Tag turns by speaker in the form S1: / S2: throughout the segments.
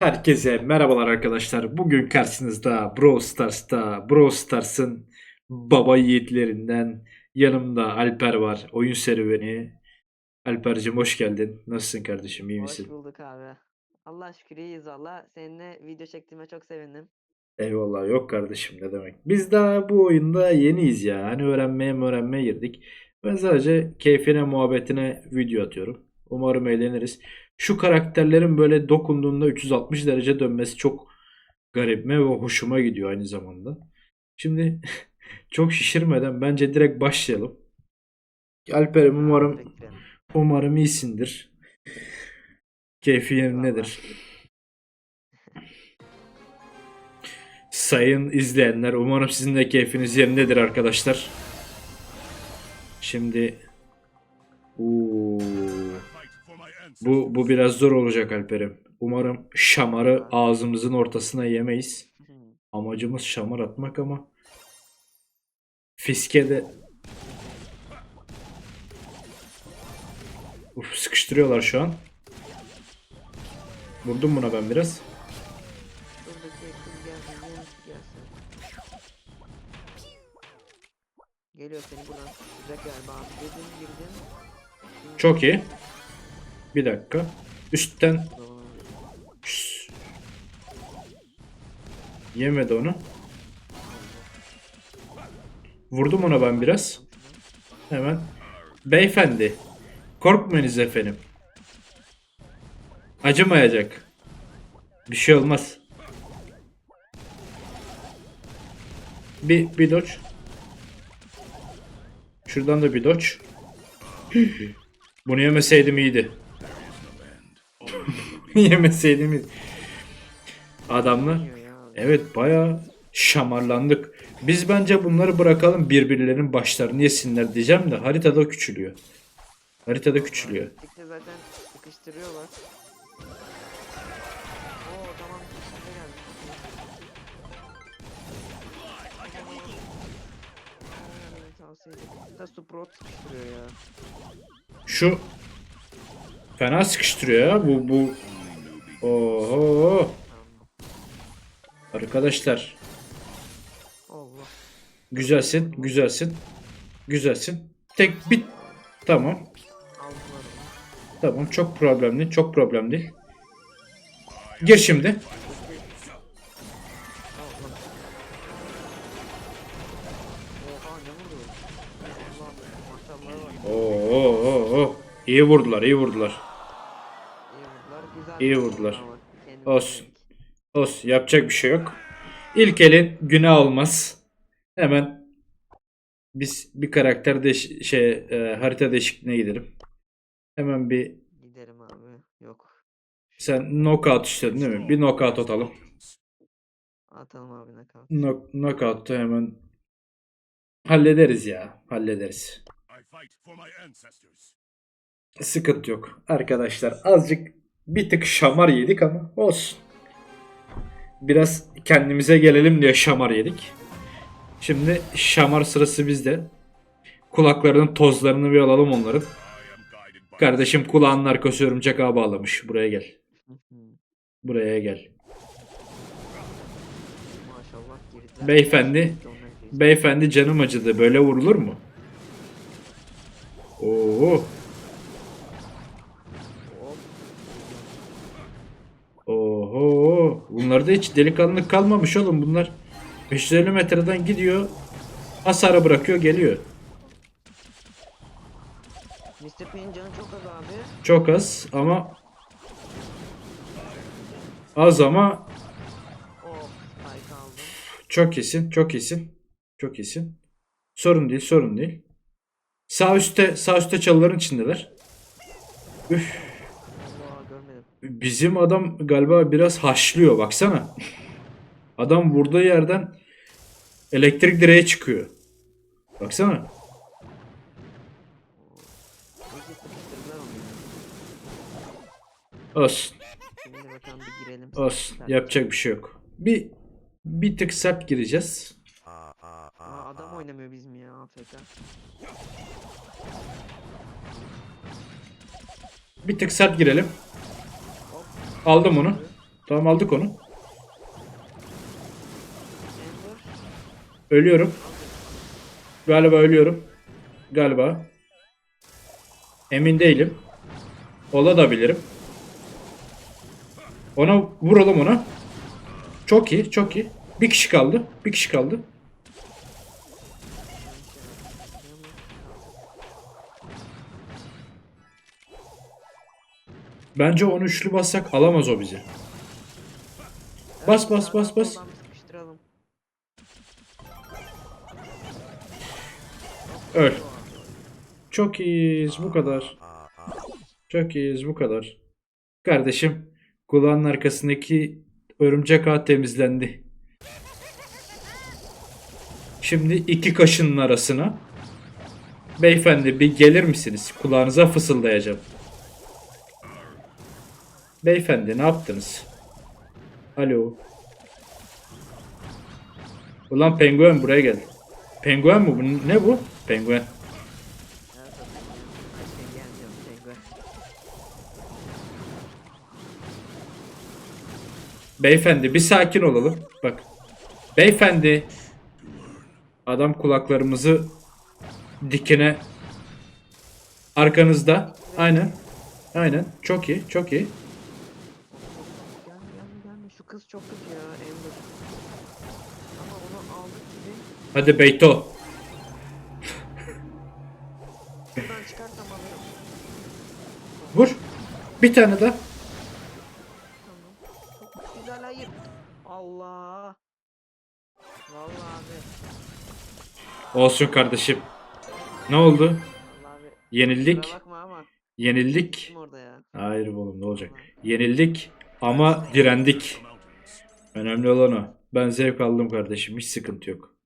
S1: Herkese merhabalar arkadaşlar. Bugün karşınızda Brawl Stars'ta Brawl Stars'ın baba yiğitlerinden yanımda Alper var. Oyun serüveni. Alper'cim hoş geldin. Nasılsın kardeşim? iyi
S2: Hoş
S1: misin?
S2: bulduk abi. Allah şükür iyiyiz valla. Seninle video çektiğime çok sevindim.
S1: Eyvallah yok kardeşim ne demek. Biz daha bu oyunda yeniyiz ya. Hani öğrenmeye öğrenmeye girdik. Ben sadece keyfine muhabbetine video atıyorum. Umarım eğleniriz. Şu karakterlerin böyle dokunduğunda 360 derece dönmesi çok garibime ve hoşuma gidiyor aynı zamanda. Şimdi çok şişirmeden bence direkt başlayalım. Alper'im umarım umarım iyisindir. Keyfi yerindedir. Sayın izleyenler umarım sizin de keyfiniz yerindedir arkadaşlar. Şimdi Oo. Bu bu biraz zor olacak Alper'im. Umarım şamarı ağzımızın ortasına yemeyiz. Amacımız şamar atmak ama fiske de Uf, sıkıştırıyorlar şu an. Vurdum buna ben biraz.
S2: Geliyor seni buradan sıkacak galiba abi. Dedim girdim.
S1: Çok iyi. Bir dakika. Üstten. Şşş. Yemedi onu. Vurdum ona ben biraz. Hemen. Beyefendi. Korkmayınız efendim. Acımayacak. Bir şey olmaz. Bir, bir dodge. Şuradan da bir dodge. Bunu yemeseydim iyiydi. yemeseydim. Adamlar. Evet bayağı şamarlandık. Biz bence bunları bırakalım birbirlerinin başlarını yesinler diyeceğim de haritada küçülüyor. Haritada küçülüyor.
S2: Zaten sıkıştırıyorlar. Oo tamam tavsiye ederim. Sprout sıkıştırıyor ya.
S1: Şu fena sıkıştırıyor ya bu bu. Oho. Arkadaşlar
S2: Allah.
S1: güzelsin güzelsin güzelsin. Tek bit. Tamam. Tamam çok problemli çok problem değil. Gir şimdi. Oo, oo, oo. İyi vurdular iyi vurdular.
S2: İyi vurdular.
S1: Olsun. Olsun yapacak bir şey yok. İlk elin günah olmaz. Hemen biz bir karakter değiş şey e, harita değişikliğine gidelim. Hemen bir
S2: Giderim abi. Yok.
S1: sen knockout istedin değil mi? Bir knockout atalım.
S2: Atalım abi nakavt.
S1: Knock, knockout'u hemen hallederiz ya. Hallederiz. Sıkıntı yok. Arkadaşlar azıcık bir tık şamar yedik ama olsun. Biraz kendimize gelelim diye şamar yedik. Şimdi şamar sırası bizde. Kulaklarının tozlarını bir alalım onların. Kardeşim kulağının arkası örümcek ağı bağlamış. Buraya gel. Buraya gel. Beyefendi. Beyefendi canım acıdı. Böyle vurulur mu? Oo. Oho. Bunlarda hiç delikanlılık kalmamış oğlum bunlar. 550 metreden gidiyor. Hasara bırakıyor geliyor.
S2: Mr. P'nin canı çok az abi.
S1: Çok az ama az ama
S2: Oh.
S1: Çok iyisin. Çok iyisin. Çok iyisin. Sorun değil, sorun değil. Sağ üstte, sağ üstte çalıların içindeler. Üf. Bizim adam galiba biraz haşlıyor baksana. Adam vurduğu yerden elektrik direğe çıkıyor. Baksana. Olsun. Olsun. Yapacak bir şey yok. Bir bir tık sert gireceğiz.
S2: Aa adam oynamıyor biz mi ya AFK?
S1: Bir tık sert girelim. Aldım onu. Tamam aldık onu. Ölüyorum. Galiba ölüyorum. Galiba. Emin değilim. Ola da bilirim. Ona vuralım ona. Çok iyi, çok iyi. Bir kişi kaldı. Bir kişi kaldı. Bence 13'lü bassak alamaz o bizi. Bas, bas, bas, bas. Öl. Çok iyiyiz bu kadar. Çok iyiyiz bu kadar. Kardeşim kulağın arkasındaki örümcek ağ temizlendi. Şimdi iki kaşının arasına. Beyefendi bir gelir misiniz? Kulağınıza fısıldayacağım. Beyefendi ne yaptınız? Alo. Ulan penguen buraya gel. Penguen mi bu? Ne bu? Penguen. Beyefendi bir sakin olalım. Bak. Beyefendi. Adam kulaklarımızı dikine arkanızda. Aynen. Aynen. Çok iyi. Çok iyi.
S2: Gelme gelme gelme. Şu kız çok kötü ya Ember. Ama onu aldık gibi.
S1: Hadi Beyto.
S2: Buradan çıkarsam alırım.
S1: Vur. Bir tane daha.
S2: Tamam. Çok güzel hayır. Allah. Vallahi abi.
S1: Olsun kardeşim. Ne oldu?
S2: Vallahi abi.
S1: Yenildik.
S2: Kusura bakma ama.
S1: Yenildik.
S2: Kim orada ya?
S1: Hayır oğlum ne olacak? Yenildik ama direndik. Önemli olan o. Ben zevk aldım kardeşim. Hiç sıkıntı yok.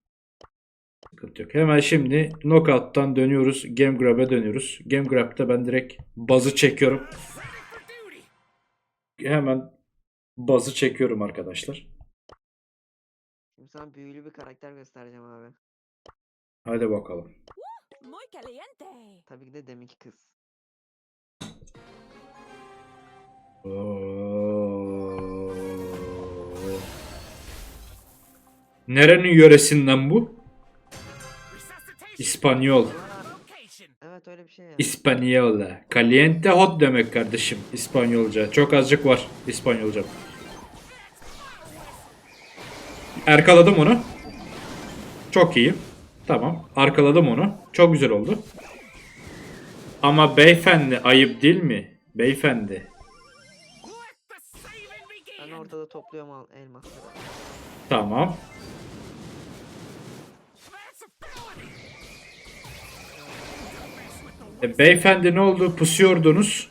S1: Sıkıntı yok. Hemen şimdi knockout'tan dönüyoruz. Game grab'e dönüyoruz. Game grab'da ben direkt bazı çekiyorum. Hemen bazı çekiyorum arkadaşlar.
S2: Şimdi sana büyülü bir karakter göstereceğim abi.
S1: Hadi bakalım.
S3: Muy caliente.
S2: Tabii ki de deminki kız.
S1: Oo. Nerenin yöresinden bu? İspanyol.
S2: Evet öyle bir şey ya.
S1: İspanyola. Caliente hot demek kardeşim İspanyolca. Çok azıcık var İspanyolca. Arkaladım onu. Çok iyi. Tamam. Arkaladım onu. Çok güzel oldu. Ama beyefendi ayıp değil mi? Beyefendi.
S2: Ben ortada topluyorum elmasları.
S1: Tamam. E, beyefendi ne oldu? Pusuyordunuz.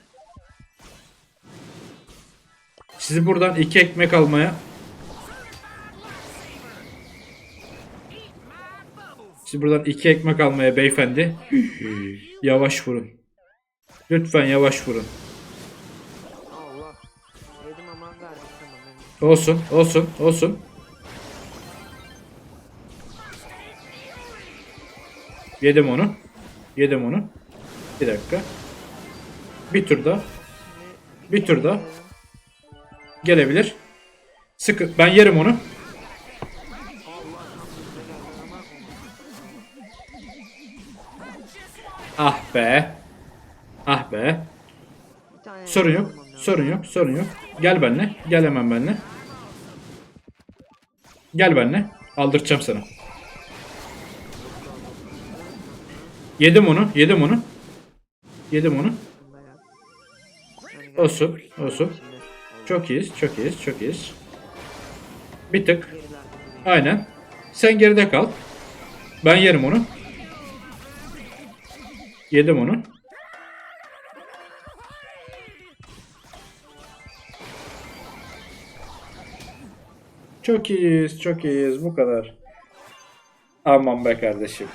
S1: Sizi buradan iki ekmek almaya. Sizi buradan iki ekmek almaya beyefendi. Yavaş vurun. Lütfen yavaş vurun. Olsun, olsun, olsun. Yedim onu. Yedim onu. Bir dakika. Bir tur daha. Bir tur daha. Gelebilir. Sıkı. Ben yerim onu. Ah be. Ah be. Sorun yok. Sorun yok. Sorun yok. Gel benimle. Gel hemen benimle. Gel benimle. Aldıracağım sana. Yedim onu. Yedim onu. Yedim onu.
S2: Şimdi oldu.
S1: Çok iyiyiz. Çok iyiyiz. Çok iyiyiz. Bir tık. Aynen. Sen geride kal. Ben yerim onu. Yedim onu. Çok iyiyiz, çok iyiyiz. Bu kadar. Aman be kardeşim.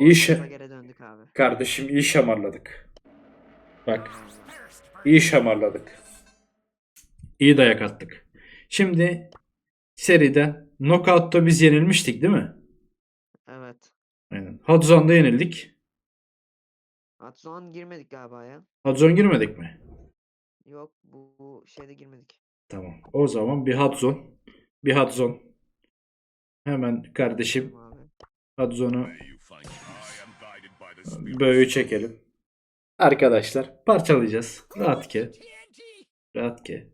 S1: İyi
S2: Fortress'a geri döndük abi.
S1: Kardeşim iyi şamarladık. Bak. iyi şamarladık. İyi dayak attık. Şimdi seriden Knockout'ta biz yenilmiştik değil mi?
S2: Evet.
S1: Aynen. Hadzon'da yenildik.
S2: Atson girmedik galiba ya.
S1: Hadzone girmedik mi?
S2: Yok bu, bu şeyde girmedik.
S1: Tamam. O zaman bir Hadzone. Bir Hadzone. Hemen kardeşim
S2: Tamam abi.
S1: Böğü çekelim. Arkadaşlar parçalayacağız. Rahat ke. Rahat ke.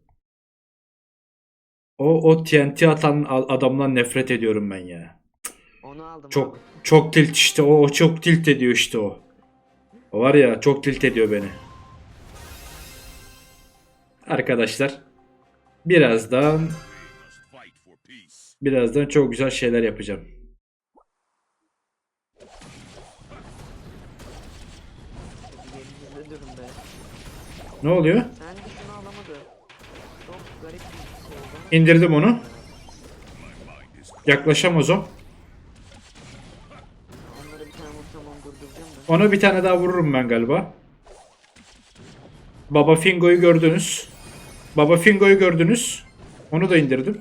S1: O, o TNT atan adamdan nefret ediyorum ben ya.
S2: Onu aldım
S1: Çok
S2: abi.
S1: çok tilt işte o, o çok tilt ediyor işte o. O var ya çok tilt ediyor beni. Arkadaşlar birazdan birazdan çok güzel şeyler yapacağım. Ne oluyor?
S2: Sen de şunu alamadı. Çok garip bir şey oldu.
S1: İndirdim onu. Yaklaşamaz o.
S2: Onları bir tane vursam onu durduracağım da.
S1: Ona bir tane daha vururum ben galiba. Baba Fingo'yu gördünüz. Baba Fingo'yu gördünüz. Onu da indirdim.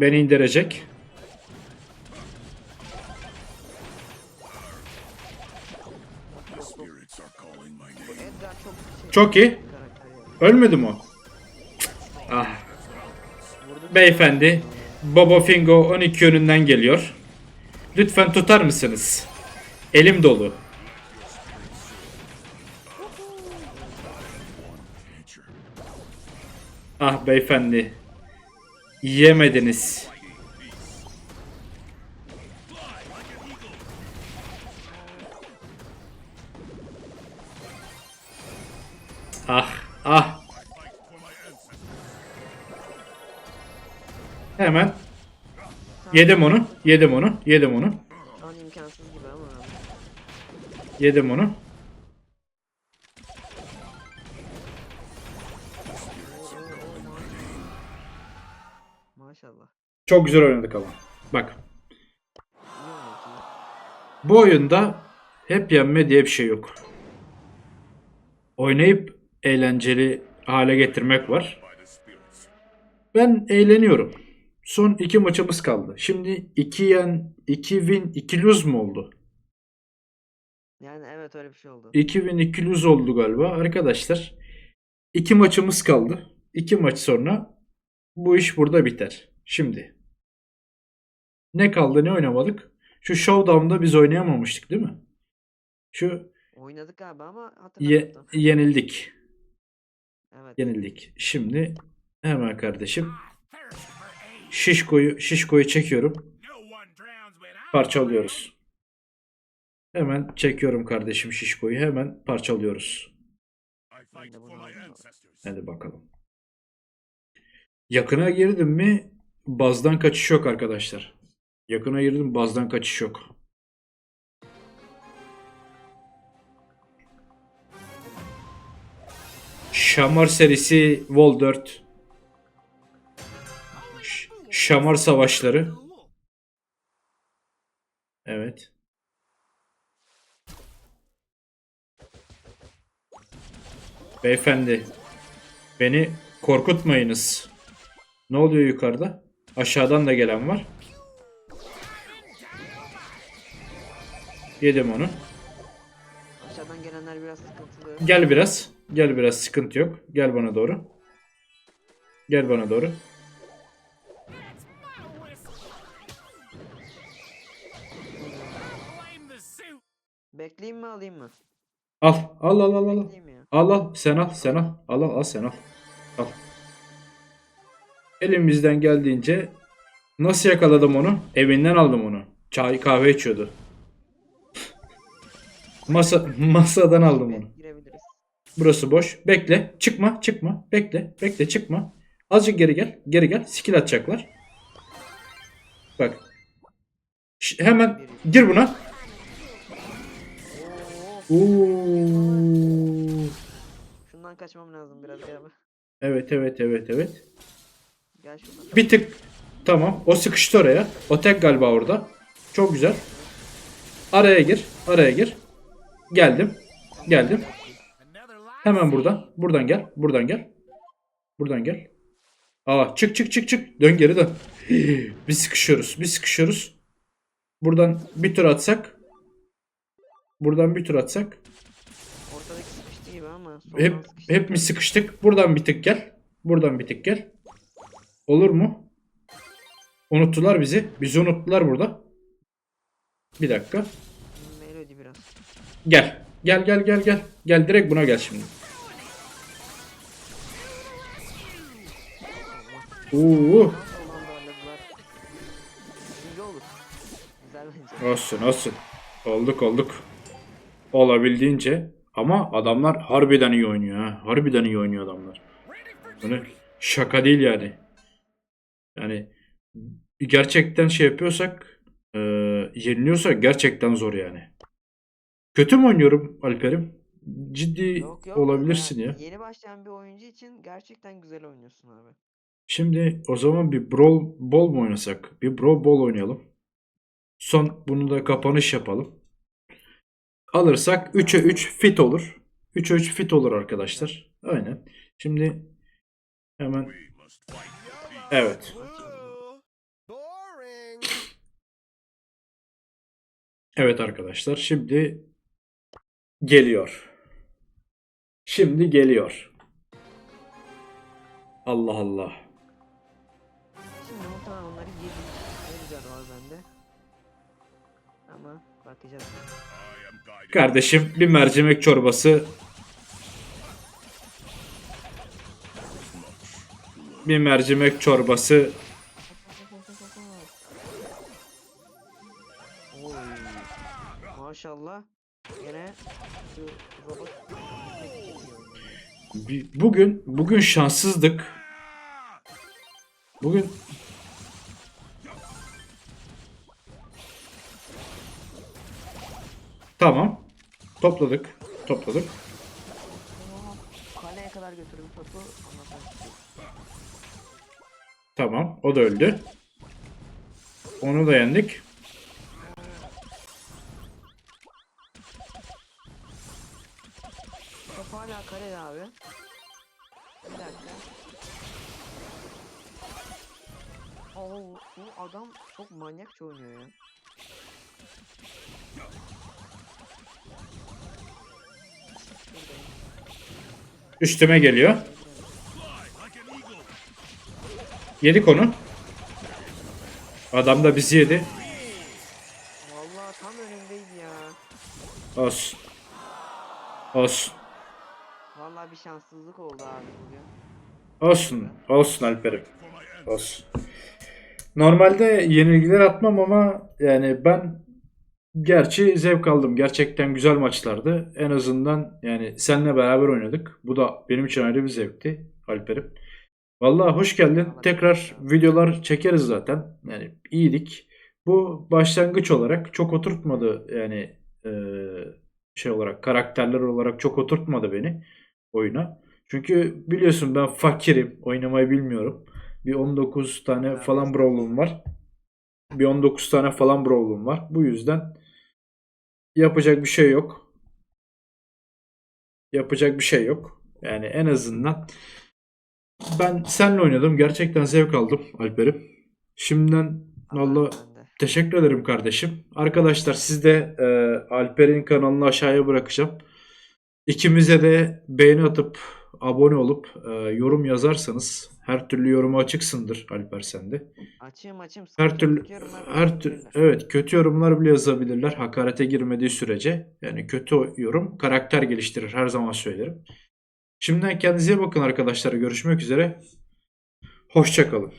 S4: Name.
S2: Edgar çok
S1: iyi. Ölmedi mi o? Ah. Beyefendi. Baba Fingo 12 yönünden geliyor. Lütfen tutar mısınız? Elim dolu. Ah beyefendi. Yiyemediniz. Ah ah. Hemen yedim onu. Yedim onu. Yedim onu. Yedim onu. Çok güzel oynadık ama. Bak. Bu oyunda hep yenme diye bir şey yok. Oynayıp eğlenceli hale getirmek var. Ben eğleniyorum. Son iki maçımız kaldı. Şimdi 2 yen, 2 win, 2 lose mu oldu?
S2: Yani evet öyle bir şey oldu.
S1: 2 win, 2 lose oldu galiba. Arkadaşlar iki maçımız kaldı. 2 maç sonra bu iş burada biter. Şimdi ne kaldı ne oynamadık? Şu Showdown'da biz oynayamamıştık değil mi? Şu
S2: Oynadık galiba ama
S1: ye- yenildik.
S2: Evet.
S1: Yenildik. Şimdi hemen kardeşim şişkoyu şişkoyu çekiyorum. Parçalıyoruz. Hemen çekiyorum kardeşim şişkoyu. Hemen parçalıyoruz.
S2: De bunu aldım.
S1: Hadi bakalım. Yakına girdim mi bazdan kaçış yok arkadaşlar. Yakına girdim bazdan kaçış yok. Şamar serisi Vol 4. Ş- Şamar savaşları. Evet. Beyefendi. Beni korkutmayınız. Ne oluyor yukarıda? Aşağıdan da gelen var. Yedim onu.
S2: Aşağıdan gelenler biraz sıkıntılı.
S1: Gel biraz. Gel biraz sıkıntı yok. Gel bana doğru. Gel bana doğru.
S2: Bekleyeyim mi alayım mı?
S1: Al. Al al al al. Al al sen al sen al. Al al al sen al. Al. Elimizden geldiğince nasıl yakaladım onu? Evinden aldım onu. Çay kahve içiyordu. Masa masadan aldım onu.
S2: Girebiliriz.
S1: Burası boş. Bekle. Çıkma. Çıkma. Bekle. Bekle. Çıkma. Azıcık geri gel. Geri gel. Skill atacaklar. Bak. Ş- hemen gir buna.
S2: Oo,
S1: Oo.
S2: şundan kaçmam lazım biraz ya.
S1: Evet evet evet evet.
S2: Gel şuradan.
S1: Bir tık. Tamam. O sıkıştı oraya. O tek galiba orada. Çok güzel. Araya gir. Araya gir. Geldim. Geldim. Hemen buradan. Buradan gel. Buradan gel. Buradan gel. Aa çık çık çık çık. Dön geri dön. Biz sıkışıyoruz. Biz sıkışıyoruz. Buradan bir tur atsak. Buradan bir tur atsak.
S2: Ortadaki sıkıştı gibi ama. soldan
S1: Hep
S2: sıkıştı.
S1: hep mi sıkıştık? Buradan bir tık gel. Buradan bir tık gel. Olur mu? Unuttular bizi. Bizi unuttular burada. Bir dakika. Gel. Gel gel gel gel. Gel direkt buna gel şimdi.
S2: Bence.
S1: Olsun olsun. Olduk olduk. Olabildiğince. Ama adamlar harbiden iyi oynuyor ha. Harbiden iyi oynuyor adamlar. Böyle şaka değil yani. Yani gerçekten şey yapıyorsak e, yeniliyorsak gerçekten zor yani. Kötü mü oynuyorum Alper'im? Ciddi
S2: Yok yok.
S1: olabilirsin ya.
S2: Yeni başlayan bir oyuncu için gerçekten güzel oynuyorsun abi.
S1: Şimdi o zaman bir Brawl Ball mu oynasak? Bir Brawl Ball oynayalım. Son bunu da kapanış yapalım. Alırsak 3'e 3 fit olur. 3'e 3 fit olur arkadaşlar. Aynen. Şimdi hemen evet. Evet arkadaşlar şimdi geliyor. Şimdi geliyor. Allah Allah.
S2: Şimdi muhtemelen onları yedim. Ne güzel var bende. Ama bakacağız.
S4: I am guided.
S1: Kardeşim bir mercimek çorbası bir mercimek çorbası
S2: Oy. Maşallah. Yine şu robot
S1: Bugün bugün şanssızdık. Bugün Tamam. Topladık. Topladık.
S2: Kaleye kadar götürdüm topu.
S1: Tamam. O da öldü. Onu da yendik.
S2: Kalede abi. Bir dakika. Oo, bu adam çok manyakça oynuyor ya.
S1: Üstüme geliyor. Yedik onu. Adam da bizi yedi.
S2: Vallahi tam önündeydi ya.
S1: Olsun. Olsun.
S2: Şanssızlık oldu abi bugün.
S1: Olsun. Olsun Alper'im. Olsun. Normalde yenilgiler atmam ama yani ben gerçi zevk aldım. Gerçekten güzel maçlardı. En azından yani seninle beraber oynadık. Bu da benim için ayrı bir zevkti Alper'im. Vallahi hoş geldin. Tekrar videolar çekeriz zaten. Yani iyiydik. Bu başlangıç olarak çok oturtmadı yani şey olarak karakterler olarak çok oturtmadı beni oyuna. Çünkü biliyorsun ben fakirim. Oynamayı bilmiyorum. Bir 19 tane falan brawl'um var. Bir 19 tane falan brawl'um var. Bu yüzden yapacak bir şey yok. Yapacak bir şey yok. Yani en azından ben seninle oynadım. Gerçekten zevk aldım Alper'im. Şimdiden valla. Teşekkür ederim kardeşim. Arkadaşlar siz de e, Alper'in kanalını aşağıya bırakacağım. İkimize de beğeni atıp abone olup e, yorum yazarsanız her türlü yoruma açıksındır Alper sende.
S2: Açayım açayım.
S1: Her türlü her tür evet kötü yorumlar bile yazabilirler hakarete girmediği sürece. Yani kötü yorum karakter geliştirir her zaman söylerim. Şimdiden kendinize bakın arkadaşlar. Görüşmek üzere. Hoşça kalın.